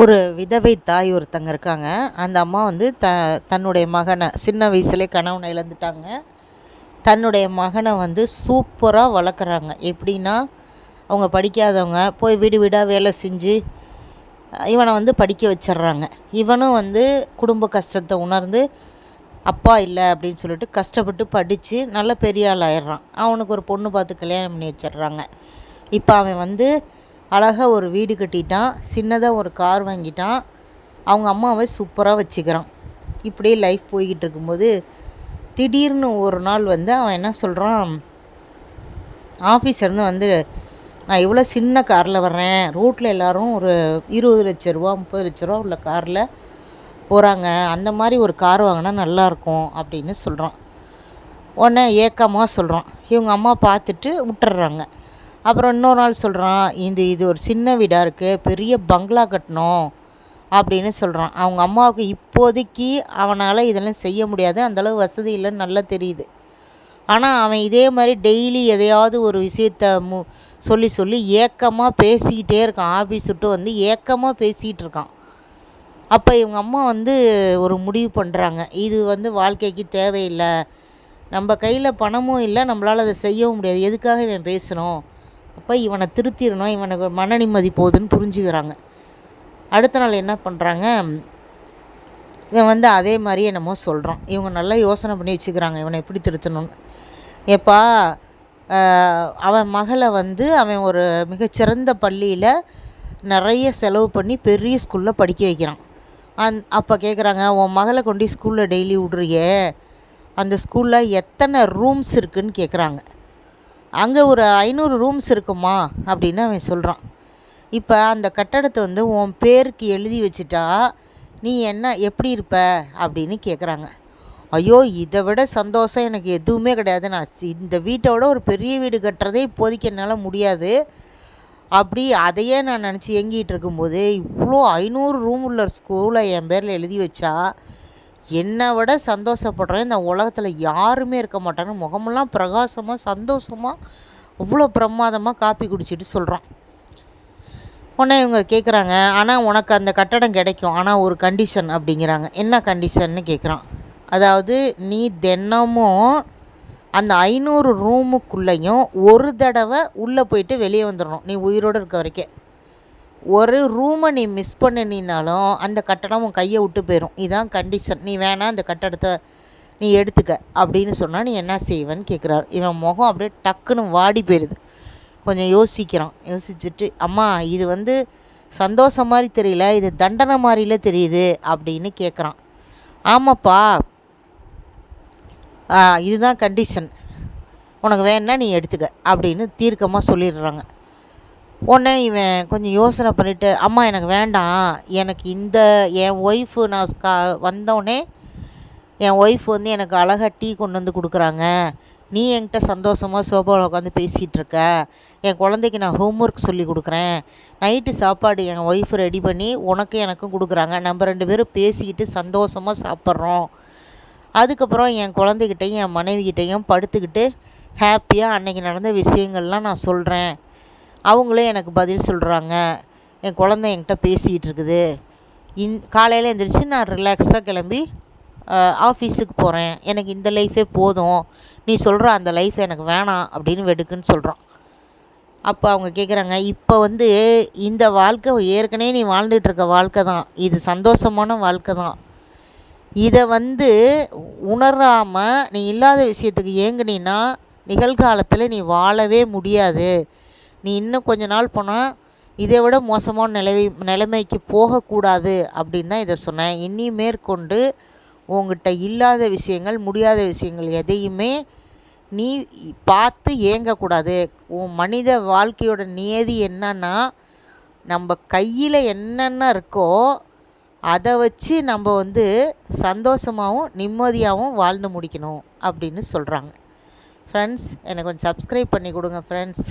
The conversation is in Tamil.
ஒரு விதவை தாய் ஒருத்தங்க இருக்காங்க. அந்த அம்மா வந்து த தன்னுடைய மகனை சின்ன வயசுலேயே கணவனை இழந்துட்டாங்க. தன்னுடைய மகனை வந்து சூப்பராக வளர்க்குறாங்க. எப்படின்னா அவங்க படிக்காதவங்க போய் வீடு வீடாக வேலை செஞ்சு இவனை வந்து படிக்க வச்சிடுறாங்க. இவனும் வந்து குடும்ப கஷ்டத்தை உணர்ந்து அப்பா இல்லை அப்படின்னு சொல்லிட்டு கஷ்டப்பட்டு படித்து நல்ல பெரிய ஆள் ஆயிடுறான். அவனுக்கு ஒரு பொண்ணு பார்த்து கல்யாணம் பண்ணி வச்சிடுறாங்க. இப்போ அவன் வந்து அழகாக ஒரு வீடு கட்டிட்டான் சின்னதாக ஒரு கார் வாங்கிட்டான். அவங்க அம்மாவை சூப்பராக வச்சுக்கிறான். இப்படியே லைஃப் போய்கிட்டு இருக்கும்போது திடீர்னு ஒரு நாள் வந்து அவன் என்ன சொல்கிறான் ஆஃபீஸர்ந்து வந்து நான் இவ்வளோ சின்ன காரில் வர்றேன். ரோட்டில் எல்லோரும் ஒரு இருபது லட்ச ரூபா முப்பது லட்ச ரூபா உள்ள காரில் போகிறாங்க அந்த மாதிரி ஒரு கார் வாங்கினா நல்லாயிருக்கும் அப்படின்னு சொல்கிறான் உடனே ஏக்கமாக சொல்கிறான் இவங்க அம்மா பார்த்துட்டு விட்டுறாங்க அப்புறம் இன்னொரு நாள் சொல்கிறான் இந்த இது ஒரு சின்ன வீடாக இருக்குது பெரிய பங்களா கட்டணும் அப்படின்னு சொல்கிறான் அவங்க அம்மாவுக்கு இப்போதைக்கு அவனால் இதெல்லாம் செய்ய முடியாது அந்தளவு வசதி இல்லைன்னு நல்லா தெரியுது. ஆனால் அவன் இதே மாதிரி டெய்லி எதையாவது ஒரு விஷயத்த மு சொல்லி சொல்லி ஏக்கமாக பேசிக்கிட்டே இருக்கான். ஆஃபீஸ் விட்டு வந்து ஏக்கமாக பேசிகிட்டு இருக்கான். அப்போ இவங்க அம்மா வந்து ஒரு முடிவு பண்ணுறாங்க இது வந்து வாழ்க்கைக்கு தேவையில்லை. நம்ம கையில் பணமும் இல்லை நம்மளால் அதை செய்யவும் முடியாது. எதுக்காக இவன் பேசணும்? அப்போ இவனை திருத்திடணும் இவனுக்கு மன நிம்மதி போகுதுன்னு புரிஞ்சுக்கிறாங்க. அடுத்த நாள் என்ன பண்ணுறாங்க இவன் வந்து அதே மாதிரி என்னமோ சொல்கிறான் இவங்க நல்லா யோசனை பண்ணி வச்சுக்கிறாங்க இவனை எப்படி திருத்தணும்னு. ஏப்பா அவன் மகளை வந்து அவன் ஒரு மிகச்சிறந்த பள்ளியில் நிறைய செலவு பண்ணி பெரிய ஸ்கூலில் படிக்க வைக்கிறான். அந் அப்போ கேட்குறாங்க உன் மகளை கொண்டு ஸ்கூலில் டெய்லி விட்றியே? அந்த ஸ்கூலில் எத்தனை ரூம்ஸ் இருக்குதுன்னு கேட்குறாங்க அங்கே ஒரு ஐநூறு ரூம்ஸ் இருக்குமா? அப்படின்னு அவன் சொல்கிறான் இப்போ அந்த கட்டடத்தை வந்து உன் பேருக்கு எழுதி வச்சுட்டா நீ என்ன எப்படி இருப்ப? அப்படின்னு கேட்குறாங்க ஐயோ இதை விட சந்தோஷம் எனக்கு எதுவுமே கிடையாது. நான் இந்த வீட்டோட ஒரு பெரிய வீடு கட்டுறதே இப்போதைக்கு என்னால் முடியாது. அப்படி அதையே நான் நினச்சி இயங்கிகிட்டு இருக்கும்போது இவ்வளோ ஐநூறு ரூம் உள்ள ஸ்கூலை என் பேரில் எழுதி வச்சா என்னை விட சந்தோஷப்படுறேன். இந்த உலகத்தில் யாருமே இருக்க மாட்டாங்க முகமெல்லாம் பிரகாசமாக சந்தோஷமாக அவ்வளோ பிரமாதமாக காப்பி குடிச்சிட்டு சொல்கிறான் உடனே இவங்க கேட்குறாங்க ஆனால் உனக்கு அந்த கட்டடம் கிடைக்கும். ஆனால் ஒரு கண்டிஷன் அப்படிங்கிறாங்க. என்ன கண்டிஷன்னு கேட்குறான் அதாவது நீ தினமும் அந்த ஐநூறு ரூமுக்குள்ளேயும் ஒரு தடவை உள்ளே போயிட்டு வெளியே வந்துடணும் நீ உயிரோடு இருக்க வரைக்கும் ஒரு ரூமை நீ மிஸ் பண்ணினாலும் அந்த கட்டடம் உன் கையை விட்டு போயிடும் இதுதான் கண்டிஷன் நீ வேணாம் அந்த கட்டடத்தை நீ எடுத்துக்க அப்படின்னு சொன்னால் நீ என்ன செய்வேன்னு கேட்குறாரு இவன் முகம் அப்படியே டக்குன்னு வாடி போயிடுது கொஞ்சம் யோசிக்கிறான். யோசிச்சுட்டு அம்மா இது வந்து சந்தோஷம் மாதிரி தெரியல இது தண்டனை மாதிரில தெரியுது அப்படின்னு கேட்குறான் ஆமாப்பா. இதுதான் கண்டிஷன் உனக்கு வேணால் நீ எடுத்துக்க அப்படின்னு தீர்க்கமாக சொல்லிடுறாங்க. உடனே இவன் கொஞ்சம் யோசனை பண்ணிவிட்டு அம்மா எனக்கு வேண்டாம். எனக்கு இந்த என் ஒய்ஃபு நான் கா வந்தோடனே என் ஒய்ஃப் வந்து எனக்கு அழகாக டீ கொண்டு வந்து கொடுக்குறாங்க. நீ என்கிட்ட சந்தோஷமாக சோபாவில் உட்காந்து பேசிகிட்ருக்க என் குழந்தைக்கு நான் ஹோம் ஒர்க் சொல்லி கொடுக்குறேன். நைட்டு சாப்பாடு என் ஒய்ஃப் ரெடி பண்ணி உனக்கும் எனக்கும் கொடுக்குறாங்க. நம்ம ரெண்டு பேரும் பேசிக்கிட்டு சந்தோஷமாக சாப்பிட்றோம். அதுக்கப்புறம் என் குழந்தைகிட்டையும் என் மனைவிக்கிட்டையும் படுத்துக்கிட்டு ஹாப்பியாக அன்றைக்கி நடந்த விஷயங்கள்லாம் நான் சொல்கிறேன் அவங்களே எனக்கு பதில் சொல்கிறாங்க என் குழந்தை என்கிட்ட பேசிகிட்டு இருக்குது. இந் காலையில் எழுந்திரிச்சு நான் ரிலாக்ஸாக கிளம்பி ஆஃபீஸுக்கு போகிறேன் எனக்கு இந்த லைஃபே போதும். நீ சொல்கிற அந்த லைஃப் எனக்கு வேணாம் அப்படின்னு வெடுக்குன்னு சொல்கிறான் அப்போ அவங்க கேட்குறாங்க இப்போ வந்து இந்த வாழ்க்கை ஏற்கனவே நீ வாழ்ந்துட்டுருக்க வாழ்க்கை தான். இது சந்தோஷமான வாழ்க்கை தான். இதை வந்து உணராமல் நீ இல்லாத விஷயத்துக்கு ஏங்குனீன்னா நிகழ்காலத்தில் நீ வாழவே முடியாது. நீ இன்னும் கொஞ்ச நாள் போனால் இதை விட மோசமான நிலைமை நிலைமைக்கு போகக்கூடாது அப்படின்னு தான் இதை சொன்னேன். இனி மேற்கொண்டு உங்ககிட்ட இல்லாத விஷயங்கள் முடியாத விஷயங்கள் எதையுமே நீ பார்த்து ஏங்கக்கூடாது. உன் மனித வாழ்க்கையோட நியதி என்னன்னா நம்ம கையில் என்னென்ன இருக்கோ அதை வச்சு நம்ம வந்து சந்தோஷமாகவும் நிம்மதியாகவும் வாழ்ந்து முடிக்கணும் அப்படின்னு சொல்கிறாங்க ஃப்ரெண்ட்ஸ் எனக்கு கொஞ்சம் சப்ஸ்கிரைப் பண்ணி கொடுங்க ஃப்ரெண்ட்ஸ்